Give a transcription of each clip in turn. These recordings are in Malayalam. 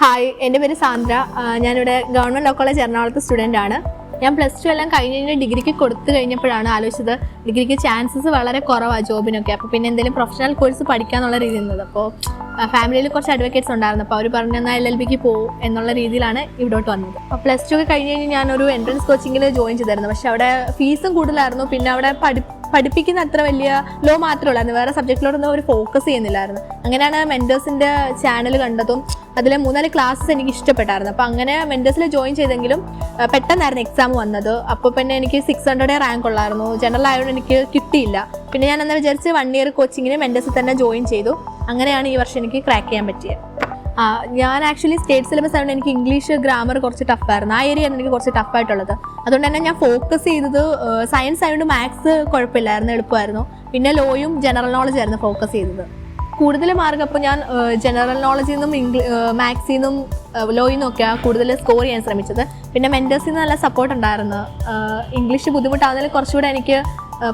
ഹായ് എന്റെ പേര് സാന്ദ്ര. ഞാനിവിടെ ഗവൺമെന്റ് ലോ കോളേജ് എറണാകുളത്ത് സ്റ്റുഡന്റ് ആണ്. ഞാൻ പ്ലസ് ടു എല്ലാം കഴിഞ്ഞ് ഡിഗ്രിക്ക് കൊടുത്തു കഴിഞ്ഞപ്പോഴാണ് ആലോചിച്ചത് ഡിഗ്രിക്ക് ചാൻസസ് വളരെ കുറവാണ് ജോബിനൊക്കെ. അപ്പോൾ പിന്നെ എന്തെങ്കിലും പ്രൊഫഷണൽ കോഴ്സ് പഠിക്കാന്നുള്ള രീതിയിൽ നിന്നത്. അപ്പോൾ ഫാമിലിയിൽ കുറച്ച് അഡ്വക്കേറ്റ്സ് ഉണ്ടായിരുന്നു. അപ്പോൾ അവർ പറഞ്ഞു എന്നാൽ എൽ എൽ ബിക്ക് പോകും എന്നുള്ള രീതിയിലാണ് ഇവിടോട്ട് വന്നത്. അപ്പോൾ പ്ലസ് ടു ഒക്കെ കഴിഞ്ഞ് കഴിഞ്ഞ് ഞാനൊരു എൻട്രൻസ് കോച്ചിങ്ങിൽ ജോയിൻ ചെയ്തായിരുന്നു. പക്ഷേ അവിടെ ഫീസും കൂടുതലായിരുന്നു. പിന്നെ അവിടെ പഠി പഠിപ്പിക്കുന്ന അത്ര വലിയ ലോ മാത്രമേ ഉള്ളായിരുന്നു വേറെ സബ്ജക്റ്റിലോടൊന്നും അവർ ഫോക്കസ് ചെയ്യുന്നില്ലായിരുന്നു. അങ്ങനെയാണ് മെന്റേഴ്സിന്റെ ചാനൽ കണ്ടതും അതിലെ മൂന്നാൽ ക്ലാസ്സസ് എനിക്ക് ഇഷ്ടപ്പെട്ടായിരുന്നു. അപ്പോൾ അങ്ങനെ മെന്റേഴ്സിൽ ജോയിൻ ചെയ്തെങ്കിലും പെട്ടെന്നായിരുന്നു എക്സാം വന്നത്. അപ്പോൾ പിന്നെ എനിക്ക് സിക്സ് ഹൺഡ്രഡേ റാങ്ക് ഉള്ളായിരുന്നു. ജനറൽ ആയതുകൊണ്ട് എനിക്ക് കിട്ടിയില്ല. പിന്നെ ഞാൻ എന്നാൽ വിചാരിച്ച് വൺ ഇയർ കോച്ചിങ്ങിന് മെന്റേഴ്സിൽ തന്നെ ജോയിൻ ചെയ്തു. അങ്ങനെയാണ് ഈ വർഷം എനിക്ക് ക്രാക്ക് ചെയ്യാൻ പറ്റിയത്. ഞാൻ ആക്ച്വലി സ്റ്റേറ്റ് സിലബസ് ആയതുകൊണ്ട് എനിക്ക് ഇംഗ്ലീഷ് ഗ്രാമർ കുറച്ച് ടഫായിരുന്നു ആ ഏരിയ എനിക്ക് കുറച്ച് ടഫായിട്ടുള്ളത് അതുകൊണ്ട് തന്നെ ഞാൻ ഫോക്കസ് ചെയ്തത് സയൻസ് ആയതുകൊണ്ട് മാത്സ് കുഴപ്പമില്ലായിരുന്നു എളുപ്പമായിരുന്നു. പിന്നെ ലോയും ജനറൽ നോളജ് ആയിരുന്നു ഫോക്കസ് ചെയ്തത്. കൂടുതൽ മാർക്ക് അപ്പോൾ ഞാൻ ജനറൽ നോളജിൽ നിന്നും ഇംഗ്ലീ മാത്സിൽ നിന്നും ലോയിൽ നിന്നൊക്കെയാണ് കൂടുതൽ സ്കോർ ചെയ്യാൻ ശ്രമിച്ചത്. പിന്നെ മെന്റേഴ്സിൽ നിന്ന് നല്ല സപ്പോർട്ട് ഉണ്ടായിരുന്നു. ഇംഗ്ലീഷ് ബുദ്ധിമുട്ടാകുന്നതിൽ കുറച്ചുകൂടെ എനിക്ക്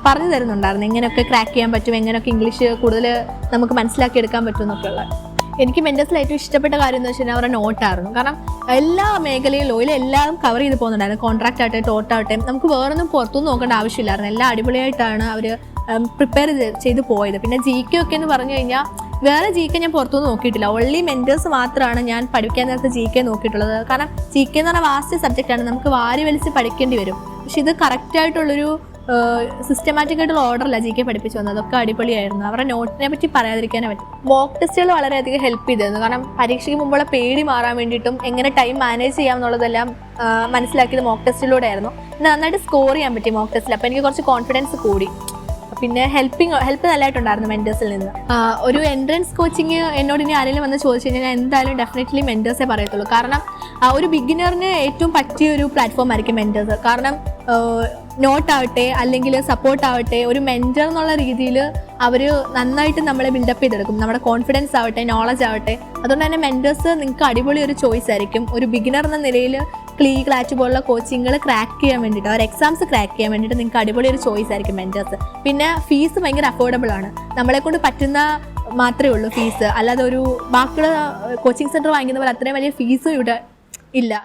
പറഞ്ഞു തരുന്നുണ്ടായിരുന്നു. എങ്ങനെയൊക്കെ ക്രാക്ക് ചെയ്യാൻ പറ്റും എങ്ങനെയൊക്കെ ഇംഗ്ലീഷ് കൂടുതൽ നമുക്ക് മനസ്സിലാക്കി എടുക്കാൻ പറ്റും എന്നൊക്കെയുള്ള. എനിക്ക് മെൻഡസിൽ ഏറ്റവും ഇഷ്ടപ്പെട്ട കാര്യം എന്ന് വെച്ചാൽ അവരുടെ നോട്ടായിരുന്നു കാരണം എല്ലാ മേഖലയിലും ഓയിൽ എല്ലാം കവർ ചെയ്ത് പോകുന്നുണ്ടായിരുന്നു. കോൺട്രാക്ട് ആവട്ടെ ടോട്ട് ആവട്ടെ നമുക്ക് വേറൊന്നും പുറത്തുനിന്ന് നോക്കേണ്ട ആവശ്യമില്ലായിരുന്നു. എല്ലാം അടിപൊളിയായിട്ടാണ് അവർ പ്രിപ്പയർ ചെയ്ത് പോയത്. പിന്നെ ജി കെ ഒക്കെ എന്ന് പറഞ്ഞു കഴിഞ്ഞാൽ വേറെ ജി കെ ഞാൻ പുറത്തുനിന്ന് നോക്കിയിട്ടില്ല. ഓൺലി മെന്റേഴ്സ് മാത്രമാണ് ഞാൻ പഠിക്കാൻ നേരത്തെ ജി കെ നോക്കിയിട്ടുള്ളത്. കാരണം ജി കെ എന്ന് പറഞ്ഞാൽ വാസ്റ്റ് സബ്ജക്റ്റാണ് നമുക്ക് വാരി വലിച്ച് പഠിക്കേണ്ടി വരും. പക്ഷെ ഇത് കറക്റ്റായിട്ടുള്ളൊരു സിസ്റ്റമാറ്റിക് ആയിട്ടുള്ള ഓർഡറല്ല ജി കെ പഠിപ്പിച്ചു വന്നത്. അതൊക്കെ അടിപൊളിയായിരുന്നു. അവരുടെ നോട്ടിനെ പറ്റി പറയാതിരിക്കാനേ പറ്റും. മോക്ക് ടെസ്റ്റുകൾ വളരെയധികം ഹെൽപ്പ് ചെയ്തിരുന്നു. കാരണം പരീക്ഷയ്ക്ക് മുമ്പുള്ള പേടി മാറാൻ വേണ്ടിയിട്ടും എങ്ങനെ ടൈം മാനേജ് ചെയ്യാം എന്നുള്ളതെല്ലാം മനസ്സിലാക്കിയത് മോക്ക് ടെസ്റ്റിലൂടെ ആയിരുന്നു നന്നായിട്ട് സ്കോർ ചെയ്യാൻ പറ്റി മോക്ക് ടെസ്റ്റിൽ അപ്പോൾ എനിക്ക് കുറച്ച് കോൺഫിഡൻസ് കൂടി. പിന്നെ ഹെൽപ്പിംഗ് ഹെൽപ്പ് നല്ലതായിട്ടുണ്ടായിരുന്നു മെന്റേഴ്സിൽ നിന്ന്. ഒരു എൻട്രൻസ് കോച്ചിങ് എന്നോട് ഇനി ആരെങ്കിലും വന്ന് ചോദിച്ചു കഴിഞ്ഞാൽ ഞാൻ എന്തായാലും ഡെഫിനറ്റ്ലി മെന്റേഴ്സേ പറയത്തുള്ളൂ. കാരണം ഒരു ബിഗിനറിന് ഏറ്റവും പറ്റിയ ഒരു പ്ലാറ്റ്ഫോം ആയിരിക്കും മെന്റേഴ്സ് കാരണം നോട്ട് ആവട്ടെ അല്ലെങ്കിൽ സപ്പോർട്ട് ആവട്ടെ ഒരു മെന്റർ എന്നുള്ള രീതിയിൽ അവർ നന്നായിട്ട് നമ്മളെ ബിൽഡപ്പ് ചെയ്തെടുക്കും. നമ്മുടെ കോൺഫിഡൻസ് ആവട്ടെ നോളജ് ആവട്ടെ. അതുകൊണ്ട് തന്നെ മെന്റേഴ്സ് നിങ്ങൾക്ക് അടിപൊളി ഒരു ചോയ്സ് ആയിരിക്കും. ഒരു ബിഗിനർ എന്ന നിലയിൽ ക്ലീ ക്ലാറ്റ് പോലുള്ള കോച്ചിങ്ങുകൾ ക്രാക്ക് ചെയ്യാൻ വേണ്ടിയിട്ട് അവർ എക്സാംസ് ക്രാക്ക് ചെയ്യാൻ വേണ്ടിയിട്ട് നിങ്ങൾക്ക് അടിപൊളി ഒരു ചോയ്സ് ആയിരിക്കും മെന്റേഴ്സ് പിന്നെ ഫീസ് ഭയങ്കര അഫോർഡബിൾ ആണ്. നമ്മളെ കൊണ്ട് പറ്റുന്ന മാത്രമേ ഉള്ളൂ ഫീസ് അല്ലാതെ ഒരു ബാക്കിയുള്ള കോച്ചിങ് സെന്റർ വാങ്ങിക്കുന്ന പോലെ അത്രയും വലിയ ഫീസും ഇവിടെ ഇല്ല.